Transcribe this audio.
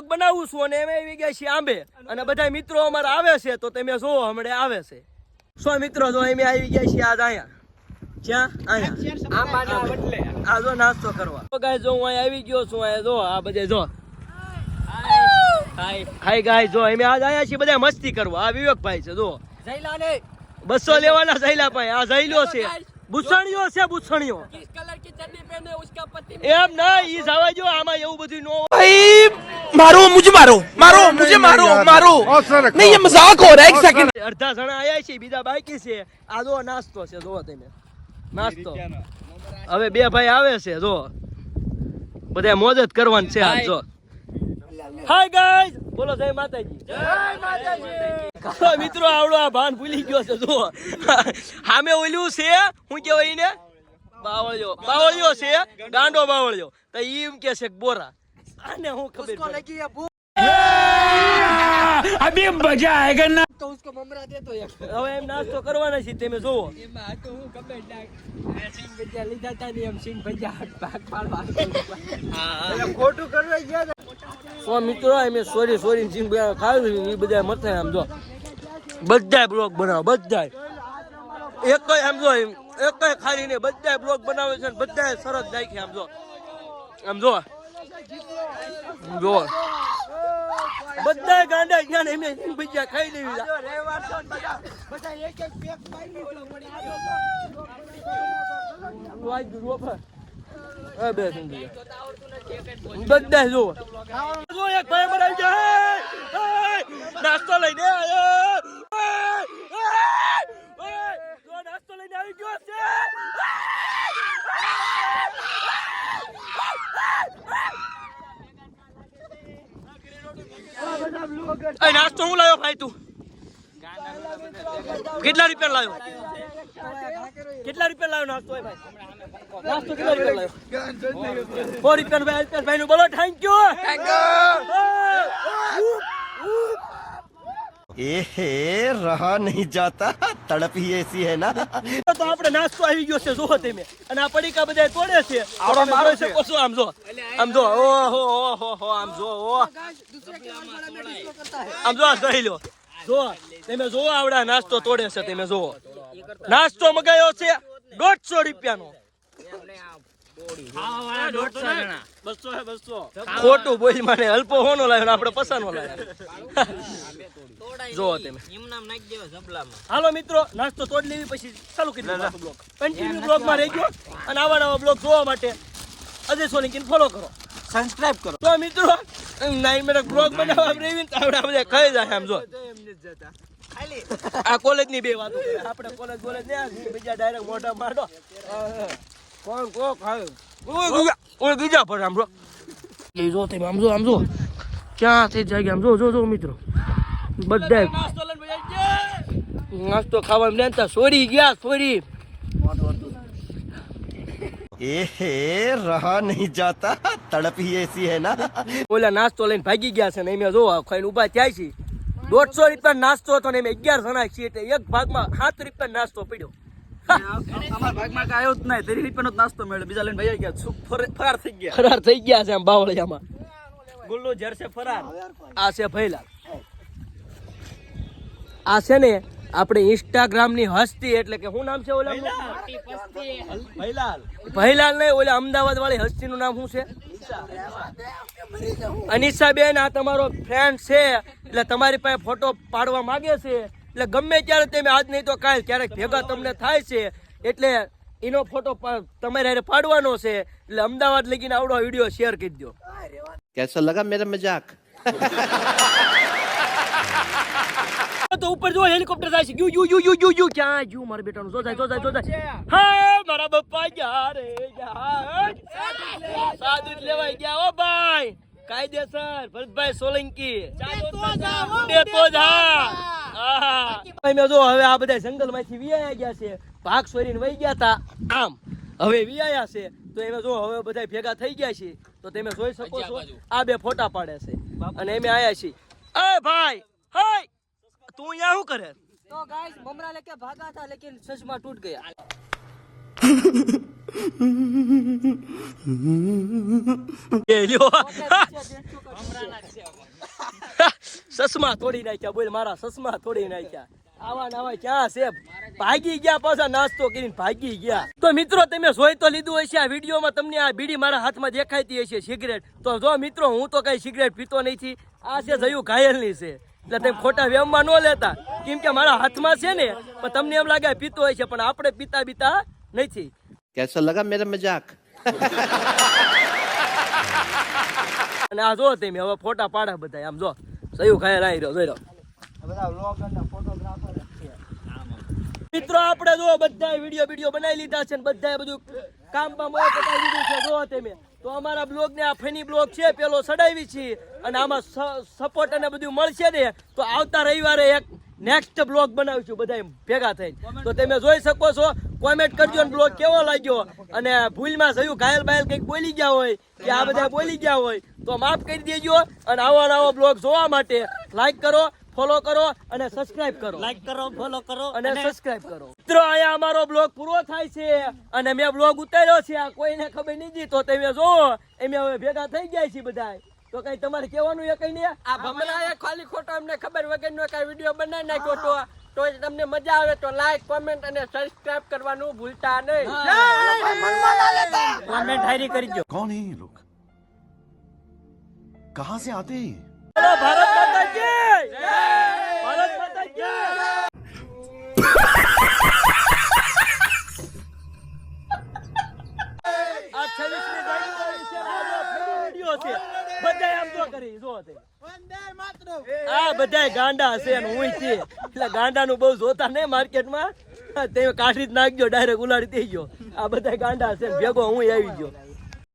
Blog બનાવું છું અને એમ આવી ગયા છીએ આંબે. અને બધા મિત્રો અમારા આવે છે તો તમે જોવો હમણાં આવે છે. સો મિત્રો જો એમ આવી ગયા છીએ આજ અહીંયા. આ જો નાસ્તો કરવા. ગાય જો હું આવી ગયો છું અહીંયા જો આ બધે જો. હાય. ગાય જો અમે આજ આયા છીએ બધા મસ્તી કરવા. આ વિવેકભાઈ છે જો. બસો લેવાના જૈલા ભાઈ આ જઈલો છે. બુસણીઓ છે બુસણીઓ એમ ના ઈ જવા આમાં એવું બધું નો ભાઈ મારો મુજે મારો મારો મુજે મારો મારો. નહીં એ મજાક હો રહા એક સેકન્ડ અડધા જણા આયા છે બીજા બાકી છે. આ જો નાસ્તો છે જો તમે. નાસ્તો. હવે બે ભાઈ આવે છે જો. બધા મોજ કરવાની છે આજ જો. હાય ગાઈસ બોલો જય માતાજી. જય માતાજી. મિત્રો આવડો આ ભાન ભૂલી ગયો છે જો. સામે ઓલું છે હું કેવાય ને બાવળિયો. બાવળિયો છે ગાંડો બાવળિયો. તો એમ કે છે બોરા. અને હું ખબર અભી મજા આયેગા ના? તો ઉસકો મમરા દે તો હવે એમ નાસ્તો કરવાના છે તમે જોવો એમાં તો હું કમેન્ટ નાખ સિંગ ભજા લીધા તા ને એમ સિંગ ભજા ભાગ પાડવા. હા ખોટું કરવા ગયા સો મિત્રો એમ સોરી સોરી સિંગ ભજા ખાવી ને એ બધા મથે આમ જો. બધા બ્લોગ બનાવો બધા એક આમ જો એમ એક ખાલી નહીં. બધાય બ્લોગ બનાવે છે બધા સરસ નાખી આમ જો. આમ જો. આમ જો. બધા ગાંડા જ્ઞાન એમને સિંગ ભજીયા ખાઈ લેવી બધા જો જો એક ભાઈ બનાવી નાસ્તો લઈને આવ્યો એય! એય! જો નાસ્તો લઈને આવી ગયો છે એ નાસ્તો હું લાવ્યો ભાઈ તું કેટલા રૂપિયા લાવ્યો કેટલા રૂપિયા લાવ્યો નાસ્તો એ ભાઈ નાસ્તો કેટલા રૂપિયા લાવ્યો સો રૂપિયા ભાઈ અલ્પેશ ભાઈ નું બોલો થેન્ક યુ एहे रहा नहीं जाता तड़प ही ऐसी है ना તો આપણે નાસ્તો આવી ગયો છે જોવો તમે. અને આ પડીકા બધા તોડે છે. આવડો મારો છે. કોસો આમ જો આમ જો ઓહો ઓહો હો આમ જો ઓ આમ જો આ જોઈ લો. જો તમે જોવો આવડા નાસ્તો તોડે છે તમે જોવો નાસ્તો મગાયો છે દોઢસો રૂપિયાનો. ખોટું બોલ મને અલ્પો હોનો લાવ્યો આપડે આપણે પસાનો લાવ્યો. જો તમે. હાલો મિત્રો નાસ્તો તોડ લેવી પછી ચાલુ કરી બ્લોગ. કન્ટિન્યુ બ્લોગમાં રહેજો અને આવા નવા બ્લોગ જોવા માટે અજય સોની ફોલો કરો. સબસ્ક્રાઇબ કરો. તો મિત્રો નાઈ મેરા બ્લોગ બનાવવા રેવી તો આપણે આપણે ખાઈ જાય આમ જો. આ કોલેજની બે વાત આપણે કોલેજ બોલે ને બીજા ડાયરેક્ટ મોઢા મારો કોણ કો ખાય? ઓય ગીજા પર આમ જો. એ જો તે આમ જો આમ જો. ક્યાં ક્યાંથી જાય આમ જો જો જો મિત્રો. બધા નાસ્તો ખાવા ને તો સોરી ગયા સોરી. એ રહા નહીં જાતા. તડપ એસી હે ના. ઓલા નાસ્તો લઈને ભાગી ગયા છે ને એમ જો ખાઈને ઊભા થયા છે. દોઢસો રૂપિયા નાસ્તો હતો ને એમ અગિયાર જણા છીએ એટલે એક ભાગમાં સાત રૂપિયા નાસ્તો પડ્યો. અમારા ભાગમાં આવ્યો જ નહીં. ત્રીસ રૂપિયાનો નાસ્તો મળ્યો. બીજા લઈને ભાઈ ગયા. ફરાર થઈ ગયા. ફરાર થઈ ગયા છે આમ બાવળિયામાં. ગુલ્લુ જર છે ફરાર. આ છે ભૈલા આ છે ને આપણે ઇન્સ્ટાગ્રામની હસ્તી એટલે કે શું નામ છે ઓલા? ભૈલાલ. ભૈલાલ નહીં ઓલા અમદાવાદ વાળી હસ્તી નું નામ શું છે? અનિશા બેન આ તમારો ફ્રેન્ડ છે. એટલે તમારી પાસે ફોટો પાડવા માંગે છે. એટલે ગમે ત્યારે તમે આજ નહીં તો કાલ ક્યારેક ભેગા તમને થાય છે. એટલે એનો ફોટો તમારે હારે પાડવાનો છે. એટલે અમદાવાદ લઈને આવડો વીડિયો શેર કરી દો કેસો લગા મેરા મજાક? તો ઉપર જો હેલિકોપ્ટર જાય છે. યુ યુ યુ યુ યુ યુ. ક્યાં યુ મારા બેટાનું? જો જાય જો જાય જો જાય. હા મારા પપ્પા ગયા રે ગયા સાદુત લેવાય ગયા ઓ ભાઈ. કાયદેસર ભરતભાઈ સોલંકી. ઉડે તો જા. અમે જો. હવે આ બધા જંગલમાંથી વિયા ગયા છે. ભાગ સોરીને વહી ગયા તા. આમ હવે વિયાયા છે. તો એમે જો હવે બધા ભેગા થઈ ગયા છે. તો તમે જોઈ શકો છો આ બે ફોટા પાડે છે. અને એમે આયા છે એ ભાઈ હાય તું અહીંયા શું કરે? તો ગાઈસ મમરા લેકે ભાગા થા લેકિન સજમાં ટૂટ ગયા. સસમા તોડી નાખ્યા બોલ મારા સસમા તોડી નાખ્યા. આવા નવા ક્યાં છે? ભાગી ગયા પાછા નાસ્તો કરીને ભાગી ગયા. તો મિત્રો તમે જોઈ તો લીધું હશે આ વિડીયોમાં તમને આ બીડી મારા હાથમાં દેખાતી હશે સિગરેટ. તો જો મિત્રો હું તો કઈ સિગરેટ પીતો નથી. આ છે જયું ઘાયલ ઘાયલની છે. એટલે તમે ખોટા વ્યમમાં ન લેતા. કેમ કે મારા હાથમાં છે ને પણ તમને એમ લાગે પીતો હોય છે પણ આપણે પીતા પીતા નથી. કેસો લગા મેરા મજાક. અને આ જો તમે હવે ફોટા પાડા બધા આમ જો. સહયું ખાય લાવી રહ્યો જોઈ રહ્યો. બધા મિત્રો, આપણે જો બધા વીડિયો વીડિયો બનાવી લીધા છે બધા બધું કામ બામ પતાવી દીધું છે, જો તમે તો અમારા બ્લોગ ને આ ફેની બ્લોગ છે, પેલો સડાવી છે અને આમાં સપોર્ટ અને બધું મળશે ને, તો આવતા રવિવારે એક નેક્સ્ટ બ્લોગ બનાવીશું બધા ભેગા થઈને. તો તમે જોઈ શકો છો કોમેન્ટ કરજો ને બ્લોગ કેવો લાગ્યો. અને ભૂલમાં થયું ઘાયલ બાયલ કંઈક બોલી ગયા હોય, કે આ બધા બોલી ગયા હોય, તો માફ કરી દેજો. અને આવો નવો બ્લોગ જોવા માટે લાઈક કરો ફોલો કરો અને સબસ્ક્રાઇબ કરો. લાઈક કરો ફોલો કરો અને સબસ્ક્રાઇબ કરો. મિત્રો અહીંયા અમારો બ્લોગ પૂરો થાય છે અને મેં બ્લોગ ઉતાર્યો છે. આ કોઈને ખબર નથી તો તમે જો એમે હવે ભેગા થઈ ગયા છે બધા તો કઈ તમારે કહેવાનું એ કઈ નહીં. આ ભમરાએ ખાલી ખોટો અમને ખબર વગરનો કઈ વીડિયો બનાવી નાખ્યો તો તો તમને મજા આવે તો લાઈક કોમેન્ટ અને સબસ્ક્રાઇબ કરવાનું ભૂલતા નહીં. ડાયરી કરી કરજો કોણ હે લોક કહા સે આતે ભારત માતા કી. જય આ 26મી જાન્યુઆરી છે. ને આ જો ફરી વીડિયો છે બધાય આમ જો કરી જો તે. આ બધાય ગાંડા છે ને હું છે એટલે ગાંડાનું બહુ જોતા નહીં માર્કેટમાં. તે કાઢી જ નાખજો ડાયરેક્ટ ઉલાડી થઈ ગયો આ બધાય ગાંડા છે ભેગો હું આવી ગયો.